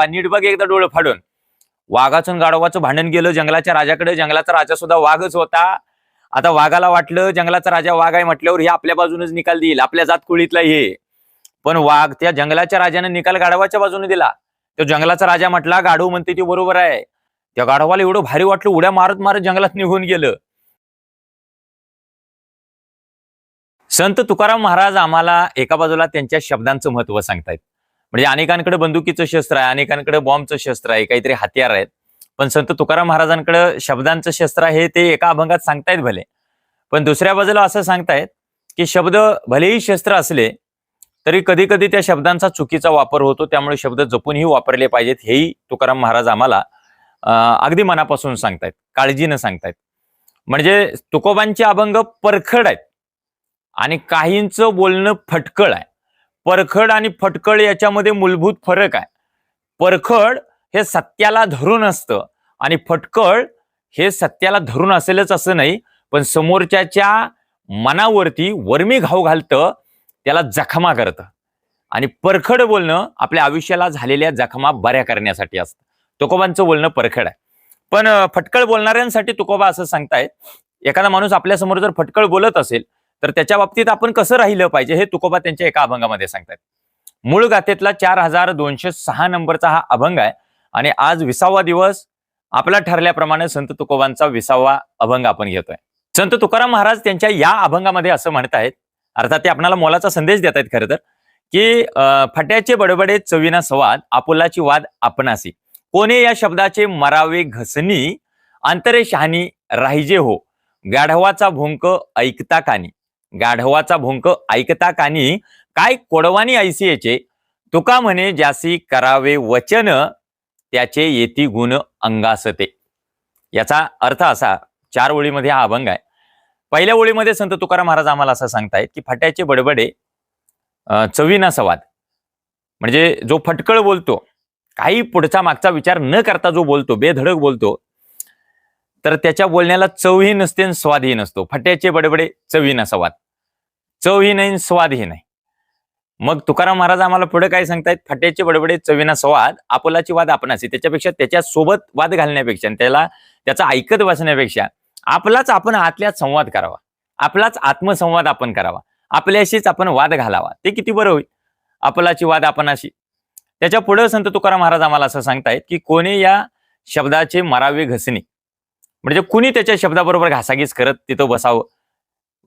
नीट बघ एकदा डोळं फाडून. वाघाचं आणि गाढवाचं भांडण गेलं जंगलाच्या राजाकडे जंगलाचा राजा सुद्धा वाघच होता. आता वाघाला वाटलं जंगलाचा राजा वाघ आहे म्हटल्यावर हे आपल्या बाजूनच निकाल देईल आपल्या जात कुळीतला हे. पण वाघ त्या जंगलाच्या राजाने निकाल गाढवाच्या बाजूने दिला. तो जंगलाचा राजा म्हटला गाढव म्हणते ती बरोबर आहे. त्या गाढवाला एवढं भारी वाटलं उड्या मारत मारत जंगलात निघून गेलं. संत तुकाराम महाराज आम्हाला एका बाजूला त्यांच्या शब्दांचं महत्त्व सांगतायत. म्हणजे अनेकांकडे बंदुकीचं शस्त्र आहे अनेकांकडे बॉम्बचं शस्त्र आहे काहीतरी हत्यार आहेत. पण संत तुकाराम महाराजांकडे शब्दांचं शस्त्र आहे ते एका अभंगात सांगतायत भले. पण दुसऱ्या बाजूला असं सांगतायत की शब्द भलेही शस्त्र असले तरी कधी कधी त्या शब्दांचा चुकीचा वापर होतो त्यामुळे शब्द जपूनही वापरले पाहिजेत हेही तुकाराम महाराज आम्हाला अगदी मनापासून सांगतायत काळजीनं सांगतायत. म्हणजे तुकोबांचे अभंग परखड आहेत आणि काहींचं बोलणं फटकळ आहे. परखड आणि फटकळ याच्यामध्ये मूलभूत फरक आहे. परखड हे सत्याला धरून असतं आणि फटकळ हे सत्याला धरून असेलच असं नाही पण समोरच्याच्या मनावरती वर्मी घाव घालतं त्याला जखमा करतं. आणि परखड बोलणं आपल्या आयुष्याला झालेल्या जखमा बऱ्या करण्यासाठी असतं. तुकोबांचं बोलणं परखड आहे. पण फटकळ बोलणाऱ्यांसाठी तुकोबा असं सांगतायत एखादा माणूस आपल्यासमोर जर फटकळ बोलत असेल तर त्याच्या बाबतीत आपण कसं राहिलं पाहिजे हे तुकोबा त्यांच्या एका अभंगामध्ये सांगतात मूळ गाथेतला चार हजार दोनशे सहा नंबरचा हा अभंग आहे आणि आज विसावा दिवस आपला ठरल्याप्रमाणे संत तुकोबांचा विसावा अभंग आपण घेतोय. संत तुकाराम महाराज त्यांच्या या अभंगामध्ये असं म्हणतायत अर्थात ते आपणाला मोलाचा संदेश देत आहेत खरं तर की फट्याचे बडबडे चवीना संवाद आपुलाची वाद आपणासी. कोणे या शब्दाचे मरावे घसनी अंतरे शहाणी राहिजे हो. गाढवाचा भुंक ऐकता कानी. गाढवाचा भोंक ऐकता कानी काय कोडवानी ऐसियेचे तुका म्हणे ज्यासी करावे वचन त्याचे येती गुण अंगासते. याचा अर्थ असा चार ओळीमध्ये हा अभंग आहे. पहिल्या ओळीमध्ये संत तुकाराम महाराज आम्हाला असं सांगतायत की फट्याचे बडबडे चवीना संवाद. म्हणजे जो फटकळ बोलतो काही पुढचा मागचा विचार न करता जो बोलतो बेधडक बोलतो तर त्याच्या बोलण्याला चवही नसते आणि स्वादही नसतो. फट्याचे बडबडे चवीना संवाद. चवही नाही स्वादही नाही. मग तुकाराम महाराज आम्हाला पुढे काय सांगतायत? फट्याचे बडबडे चवीना संवाद आपोलाची वाद आपणाची त्याच्यापेक्षा त्याच्यासोबत वाद घालण्यापेक्षा आणि त्याला त्याचा ऐकत बसण्यापेक्षा आपलाच आपण आतल्यात संवाद करावा. आपलाच आत्मसंवाद आपण करावा. आपल्याशीच आपण वाद घालावा. ते किती बरं होईल? आपलाची वाद आपणाशी. त्याच्या पुढे संत तुकाराम महाराज आम्हाला असं सांगतायत की कोणी या शब्दाचे मरावे घसणे म्हणजे कुणी त्याच्या शब्दाबरोबर घासाघीस करत तिथं बसावं?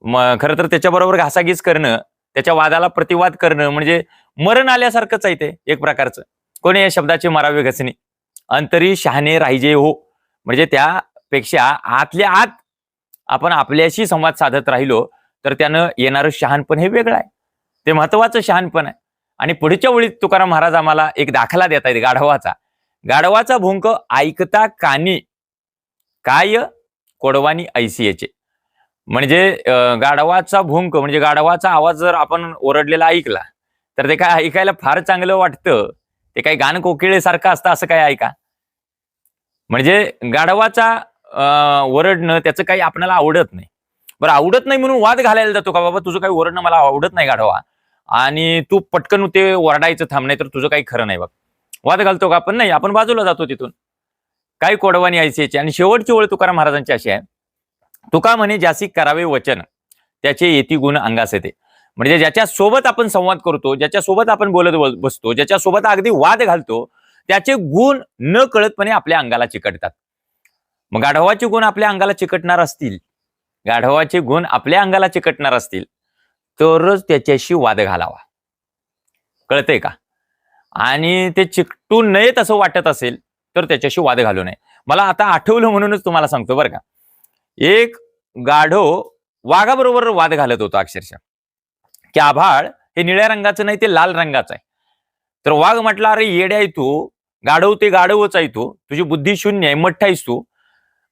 मग खरं तर त्याच्याबरोबर घासाघीस करणं त्याच्या वादाला प्रतिवाद करणं म्हणजे मरण आल्यासारखंच आहे ते एक प्रकारचं. कोणी या शब्दाचे मरावे घसणे? अंतरी शहाणे राहिजे हो. म्हणजे त्यापेक्षा आतल्या आत आपण आपल्याशी संवाद साधत राहिलो तर त्यानं येणारं शहाणपण हे वेगळं आहे. ते महत्वाचं शहाणपण आहे. आणि पुढच्या वेळी तुकाराम महाराज आम्हाला एक दाखला देत आहेत गाढवाचा. गाढवाचा भुंक ऐकता कानी. काय कोडवानी ऐसीएचे म्हणजे गाढवाचा भुंक म्हणजे गाढवाचा आवाज जर आपण ओरडलेला ऐकला तर ते काय ऐकायला फार चांगलं वाटतं? ते काही गाण कोकिळेसारखं असतं असं काय ऐका? म्हणजे गाढवाचा ओरडणं त्याचं काही आपल्याला आवडत नाही. बरं आवडत नाही म्हणून वाद घालायला जातो का? बाबा तुझं काही ओरडणं मला आवडत नाही गाढवा. आणि तू पटकन ते ओरडायचं थांब नाही तर तुझं काही खरं नाही बघ. वाद घालतो का आपण? नाही आपण बाजूला जातो तिथून. काही कोडवानी आयसीची आणि शेवटची ओळ तुकाराम महाराजांची अशी आहे. तुका म्हणे ज्यासी करावे वचन त्याचे येती गुण अंगास येते. म्हणजे ज्याच्या सोबत आपण संवाद करतो ज्याच्या सोबत आपण बोलत बसतो ज्याच्या सोबत अगदी वाद घालतो त्याचे गुण न कळतपणे आपल्या अंगाला चिकटतात. मग गाढवाचे गुण आपल्या अंगाला चिकटणार असतील? गाढवाचे गुण आपल्या अंगाला चिकटणार असतील? तरच त्याच्याशी वाद घालावा. कळतंय का? आणि ते चिकटू नयेत असं वाटत असेल तर त्याच्याशी वाद घालू नये. मला आता आठवलं म्हणूनच तुम्हाला सांगतो बरं का. एक गाढव वाघाबरोबर वाद घालत होतो अक्षरशः. की आभाळ हे निळ्या रंगाचं नाही ते लाल रंगाचं आहे. तर वाघ म्हटला अरे येड्या आहे तू. गाढव ते गाढवच आहे तू. तुझी बुद्धी शून्य आहे मठ्ठ आहेस तू.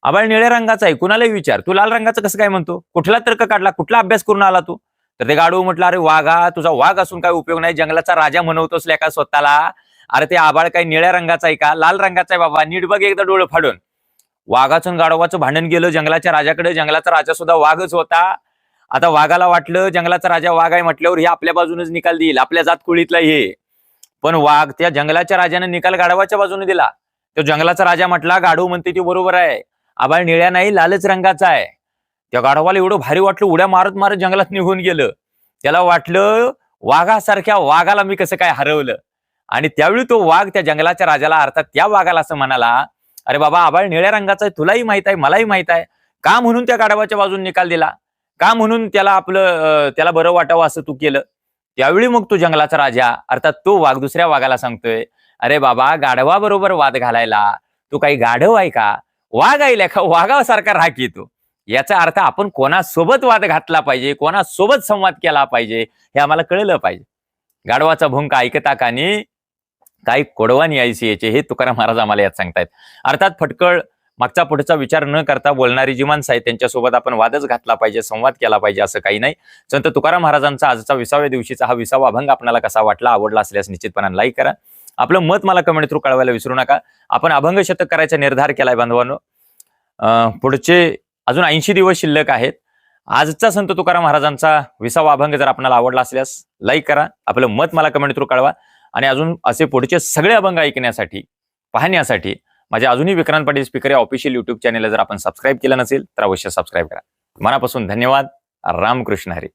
आभाळ निळ्या रंगाचा आहे. कुणालाही विचार. तू लाल रंगाचं कसं काय म्हणतो? कुठला तर्क काढला? कुठला अभ्यास करून आला तू? तर ते गाढव म्हटलं अरे वाघा तुझा वाघ असून काय उपयोग नाही. जंगलाचा राजा म्हणवतोस का स्वतःला. अरे ते आभाळ काही निळ्या रंगाचा आहे का? लाल रंगाचा आहे बाबा. नीट बघ एकदा डोळं फाडून. वाघाचून गाडवाचं गाढवाचं भांडण गेलं जंगलाच्या राजाकडे. जंगलाचा राजा सुद्धा वाघच होता. आता वाघाला वाटलं जंगलाचा राजा वाघ आहे म्हटल्यावर हे आपल्या बाजूनच निकाल देईल. आपल्या जात कुळीतला हे. पण वाघ त्या जंगलाच्या राजाने निकाल गाढवाच्या बाजूने दिला. तो जंगलाचा राजा म्हटला गाढव म्हणते ती बरोबर आहे. आबाळ निळ्या नाही लालच रंगाचा आहे. त्या गाढवाला एवढं भारी वाटलं उड्या मारत मारत जंगलात निघून गेलं. त्याला वाटलं वाघासारख्या वाघाला मी कसं काय हरवलं? आणि त्यावेळी तो वाघ त्या जंगलाच्या राजाला अर्थात त्या वाघाला असं म्हणाला अरे बाबा आबाळ निळ्या रंगाचा आहे तुलाही माहीत आहे मलाही माहीत आहे. का म्हणून त्या गाढवाच्या बाजून निकाल दिला? का म्हणून त्याला आपलं त्याला बरं वाटावं असं तू केलं? त्यावेळी मग तो जंगलाचा राजा अर्थात तो वाघ दुसऱ्या वाघाला सांगतोय अरे बाबा गाढवा बरोबर वाद घालायला तू काही गाढव आहे का? वाघ आहे का? वाघासारखा राख येतो. याचा अर्थ आपण कोणासोबत वाद घातला पाहिजे कोणासोबत संवाद केला पाहिजे हे आम्हाला कळलं पाहिजे. गाढवाचा भुंका ऐकता कानी काही कोडवानी आयसी याचे हे तुकाराम महाराज आम्हाला यात सांगतायत. अर्थात फटकळ मागचा पुढचा विचार न करता बोलणारी जी माणसं आहेत त्यांच्यासोबत आपण वादच घातला पाहिजे संवाद केला पाहिजे असं काही नाही. संत तुकाराम महाराजांचा आजचा विसाव्या दिवशीचा हा विसावा अभंग आपल्याला कसा वाटला आवडला असल्यास निश्चितपणाने लाईक करा. आपलं मत मला कमेंट थ्रू कळवायला विसरू नका. आपण अभंग शतक करायचा निर्धार केलाय बांधवांनो अं, पुढचे अजून ऐंशी दिवस शिल्लक आहेत. आजचा संत तुकाराम महाराजांचा विसावा अभंग जर आपल्याला आवडला असल्यास लाईक करा. आपलं मत मला कमेंट थ्रू कळवा. आणि अजून असे पुढचे सगळे अभंग ऐकण्यासाठी पाहण्यासाठी माझ्या अजूनही विक्रांत पाटील स्पीकर या ऑफिशियल युट्यूब चॅनेलला जर आपण सबस्क्राईब केलं नसेल तर अवश्य सबस्क्राईब करा. मनापासून धन्यवाद. रामकृष्ण हरी.